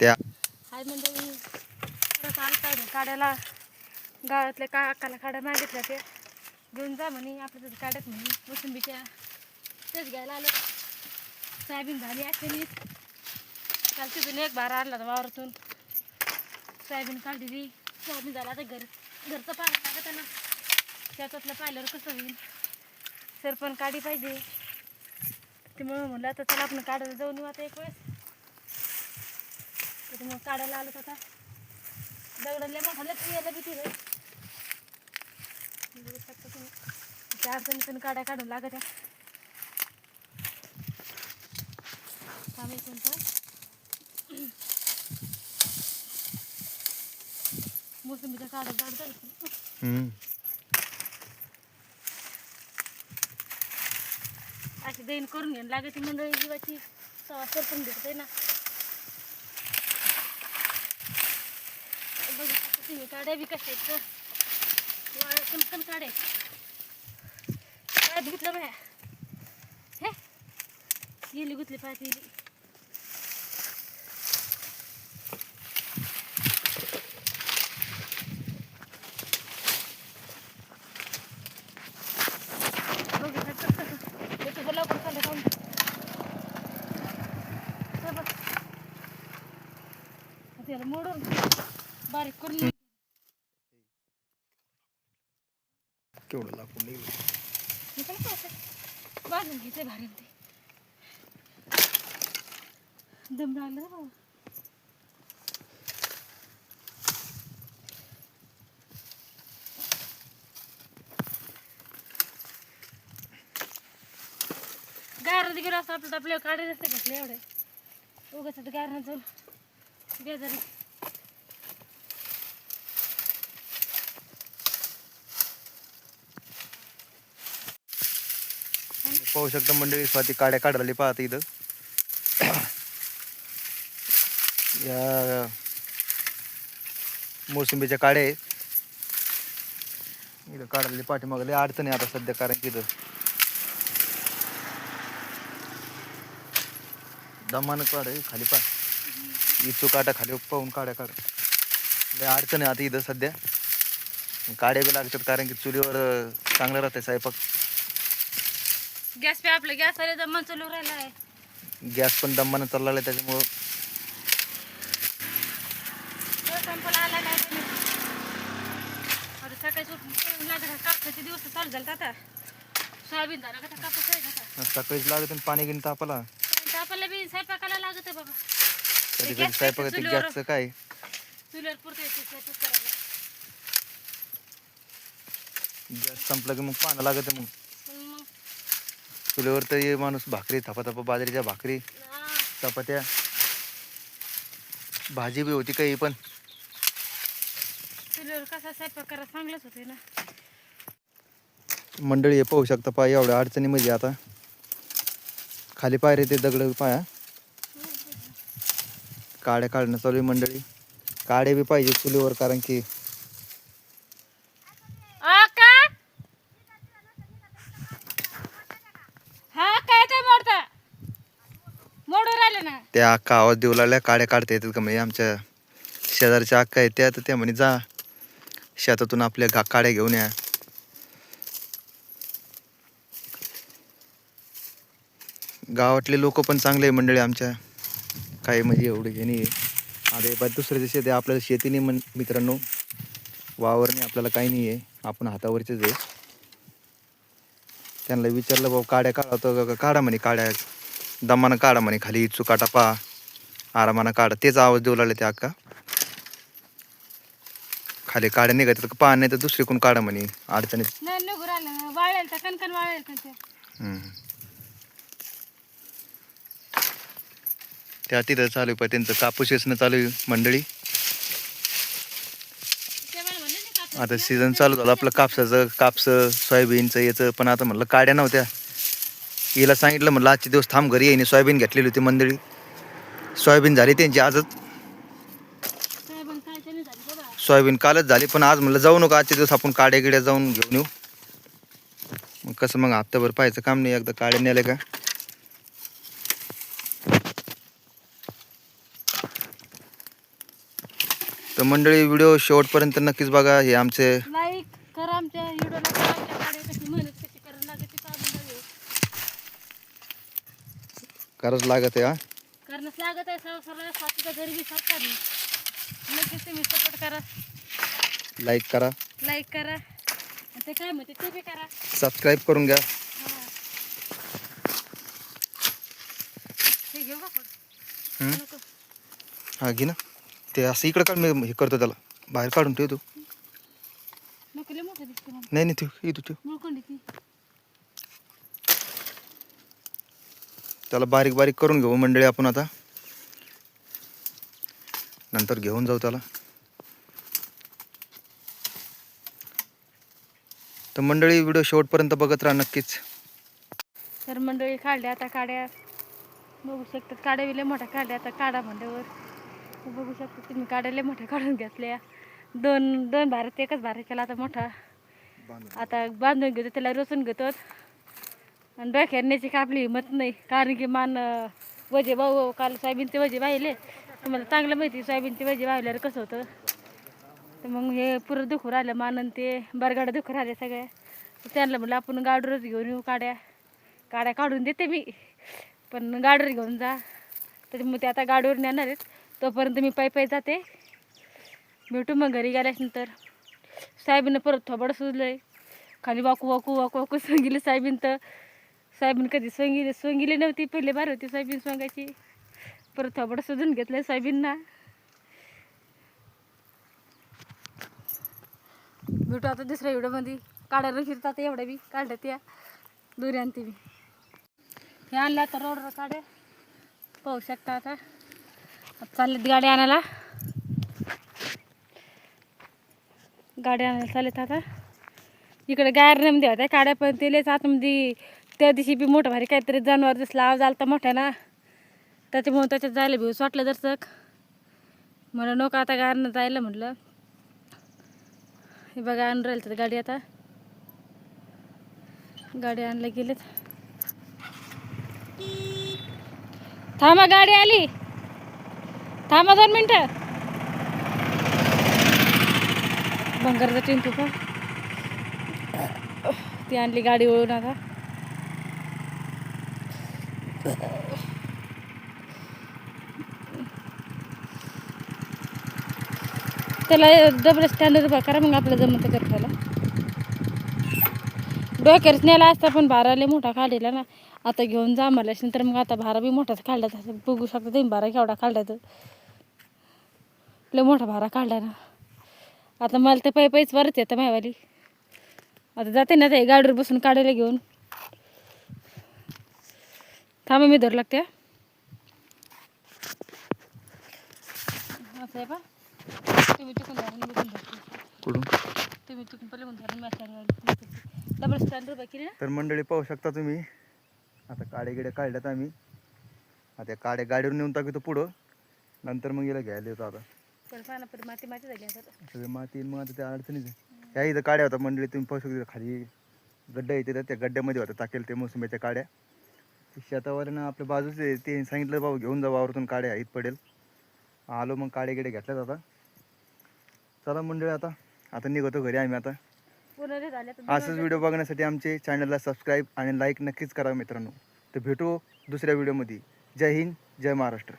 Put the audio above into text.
त्या हाय मंडळी. परत आलता काढायला गावातल्या का अक्काला काड्या मागितल्या ते घेऊन जा म्हणे आपल्या तिथे म्हणे. मोसंबीच्या तेच घ्यायला आलो. सोयाबीन झाली अखेरीच काल तिथून एक बारा आणला होता वावरातून. सोयाबीन काढलेली. सोयाबीन झाला आता घर. घरचं पाहायला लागत ना त्याच्यातलं पाहिल्यावर कसं होईल? सरपण काढी पाहिजे. त्यामुळं म्हणलं आता चला आपण काढायला जाऊन येऊ आता एक वेळेस. त्याच्यामुळे काढायला आलो आता दगडाला मोठाले यायला भीती रे बघू शकता तुम्ही. त्या अडचणीतून काड्या काढून लागत आहे. मोसंबीच्या काढा जाड झालं. अशी दैन करून घ्यायला लागते मंडळी जीवाची सवा सरपण भेटते ना. बघू शकता बी कसं आहेत तर वाळ्या कणकण काय धुतलं बाया. हे? गेली गुतली पाय गेली. बघू लवकर मोडून बारीक करून घे. केवढं लाकूड निघलं. बांधून घेते भारी ते दम लागला रे बाबा गार गेलो असतो आपलं आपल्या काढे नसते घेतले एवढे उगाच गारण जाऊन बेजारी पाहू शकता मंडळी स्वाती काड्या काढायला पाहत इथं. या मोसंबीच्या काड्या आहेत. इथं काढायला पाठीमागले अडचण आहे आता सध्या कारण की इथं दमान काढ खाली पा इचू काटा खाली पाहून काड्या काढ. लय अडचण आहे आता इथं सध्या. काड्या बी लागतात कारण की चुलीवर चांगलं राहते स्वयंपाक गॅस पे आपलं गॅस आले दम चालू राहिला आहे गॅस पण दमानं चालला आहे त्याच्यामुळं. तो संपला आला काय. आता सकाळी उठून लागत आहे. कापसाचे दिवस चालू झाले आता. सोयाबीन झालं का कापूस आहे का सकाळीच लागत आणि पाणी घेऊन तापाला. आपल्याला बी स्वयंपाकाला लागत आहे बाबा. कधी कधी स्वयंपाक ते चुलीवर- गॅसचं काय? चुलीवर पुरतं येते स्वयंपाक करायला. गॅस संपलं की मग पानं लागत पण मग. चुलीवर तर ये माणूस भाकरी थापा थापा बाजरीच्या भाकरी चपात्या भाजी बी होती काही पण. चुलीवर कसा स्वयंपाक करायला चांगलंच होते ना. मंडळी हे पाहू शकता पाय एवढ्या अडचणीमध्ये आता. खाली पाय रे ते दगड पाया. काड्या काढणं चालू आहे मंडळी. काड्या बी पाहिजे चुलीवर कारण की आ का हा काय काय मोडता मोडून राहिले ना त्या अक्का आवाज देऊ लागल्या काड्या काढता येतात का म्हणजे आमच्या शेजारच्या अक्का आहेत त्या तर त्या म्हणे जा शेतातून आपल्या गा काड्या घेऊन या. गावातले लोक पण चांगले आहे मंडळी आमच्या. काही म्हणजे एवढं हे नाही. आहे आता हे पाय दुसऱ्याचं आपल्याला शेती नाही म्हण मित्रांनो. वावर नाही आपल्याला काही नाही आहे. आपण हातावरचेच आहे. त्यांना विचारलं भाऊ काड्या काढा. काढा म्हणे काड्या दमानं काढा म्हणे खाली इचू काटा पा आरामानं काढा. तेच आवाज देऊ लागले ते अक्का. खाली काड्या निघत पहा नाही तर दुसरी कोण काढा म्हणे. अडचणीत. नाही निघून राहिलं ना वाळेल तर कणकण वाळेल पण ते. हम्म. त्या तिथं चालू आहे पाय त्यांचं कापूस वेचणं चालू आहे मंडळी. ते मला म्हणले नाही कापूस आता. सीझन चालू झालं. आपलं कापसाचं कापसं सोयाबीनचं याचं पण आता म्हणलं काड्या नव्हत्या. हिला सांगितलं म्हटलं आजचे दिवस थांब घरी येईन सोयाबीन घेतलेली होती मंडळी. सोयाबीन झाली त्यांची आजच. सोयाबीन कालच झाली पण आज म्हणलं जाऊ नका आजचे दिवस आपण काड्या गिड्या जाऊन घेऊन येऊ. मग कसं मग हप्ताभर पाहायचं काम नाही एकदा काड्या नेले का? तर मंडळी व्हिडिओ शेवटपर्यंत नक्कीच बघा हे आमचे गरज लागत आहे हा. करणंच लागत आहे गरिबी नक्कीच तुम्ही सपोर्ट करा. लाईक करा. लाईक करा. आणि ते काय म्हणते ते बी करा. सबस्क्राईब करून घ्या. हा. हे घेऊ का पण? हम्म? नको हा घे ना. ते असं इकडं काढ मी हे करतो त्याला. बाहेर काढून ठेव तू. नको लय मोठं दिसते मला. नाही नाही ठेव. इथं ठेव. मुळकोंडी ती. त्याला बारीक बारीक करून घेऊ मंडळी आपण आता. नंतर घेऊन जाऊ त्याला. तर मंडळी व्हिडिओ शेवटपर्यंत बघत राहा नक्कीच. तर मंडळी काढल्या आता काड्या. बघू शकतात काड्या लय मोठ्या काढल्या आता काढा म्हणल्यावर. बघू शकता तुम्ही काड्या लय मोठ्या काढून घेतल्या. दोन दोन भारत एकच भारत केला आता मोठा. आता बांधून घेतो त्याला रचून घेतो. आणि डोक्याची का आपली हिंमत नाही. कारण की मान वजे भाऊ काल सोयाबीनचे वजे वाहिले. तुम्हाला चांगलं माहिती सोयाबीनचे वजे वाहिल्यावर कसं होतं? तर मग हे पुरं दुखू राहिलं मान आणि ते बरगाडं दुखू राहिले सगळ्या. त्यांना म्हटलं आपण गाडूरच घेऊन येऊ काड्या. काड्या काढून देते मी पण गाडूर घेऊन जा. त्याच्यामुळे ते आता गाडीवर नेणार आहेत. तोपर्यंत मी पायी पायी जाते. भेटू मग घरी गेल्यानंतर. साहेबीनं परत थोबड आहे खाली वाकू वाकू वाकू वाकू सांगितलं साहेबीन तर साहेबीन कधी सोंगिली सोंगिली नव्हती. पहिले बार होती सोयाबीन सोंगायची. परत थोबड सुजून घेतलंय सोयाबीनना भेटू आता दुसऱ्या व्हिडिओमध्ये. काढायला फिरतात एवढ्या बी. काढल्यात या. दोरी आणते मी. हे आणलं आता रोडवर काढे. पाहू शकता आता. चाललेत गाडी आणायला. गाडी आणायला चालत आता. इकडे गायरमध्ये होत्या काड्या पण तेलेच आतमध्ये त्या दिवशी बी मोठं भारी काहीतरी जनावर दिसला आवाज आलता मोठ्या ना. त्याच्यामुळे त्याच्यात जायला भिवस वाटलं दर्शक. मला नको आता गायरनं जायला म्हटलं. हे बघा आणून राहिलं तर गाडी आता. गाडी आणल्या गेलेत थांबा गाडी आली. थांबा दोन मिनटं. भंगारचा टिंटू का ती आणली गाडी वळून आता. त्याला डबल स्टँडर्ड उभा करा मग आपलं जमत करतायला डोक्यात नेला असता पण भारा मोठा काढलेला ना. आता घेऊन जा मला नंतर मग आता भारा बी मोठाच काढला तसं बघू शकता तुम्ही भारा केवढा काढला तर लय मोठा भारा काढला ना. आता मला तर पै पैच वरच येतं मायवाली. आता जाते ना ते गाडीवर बसून काढायला घेऊन. थांबा मी धरू लागते हा. असं आहे पा तुम्ही तिकून धरा मी इकडून धरते कुठून? तुम्ही तिकून पहिले म्हणून धरा मी स्टँड डबल स्टँड उभा केली ना? तर मंडळी पाहू शकता तुम्ही. आता काडे गिडे काढल्यात आम्ही. आता या काड्या गाडीवर नेऊन टाकतो पुढं. नंतर मग याला घ्यायला येतो आता. पण पाना परत माती माती झाली आता. सगळे माती मग आता त्या अडचणीच आहे. त्या इथं काड्या होत्या मंडळी तुम्ही पाहू शकता खाली गड्डा येते त्या गड्ड्यामध्ये होत्या टाकेल ते मोसंबीच्या काड्या. ते शेतावर आपल्या बाजूचे ते सांगितलं बाबा घेऊन जा वावरतून काड्या आहेत पडेल. आलो मग काडे गिडे घेतल्यात आता. चला मंडळी आता आता निघतो घरी आम्ही आता. असंच व्हिडिओ बघण्यासाठी आमचे चॅनलला सबस्क्राईब आणि लाईक नक्कीच करा मित्रांनो. तर भेटू दुसऱ्या व्हिडिओमध्ये जय हिंद जय महाराष्ट्र.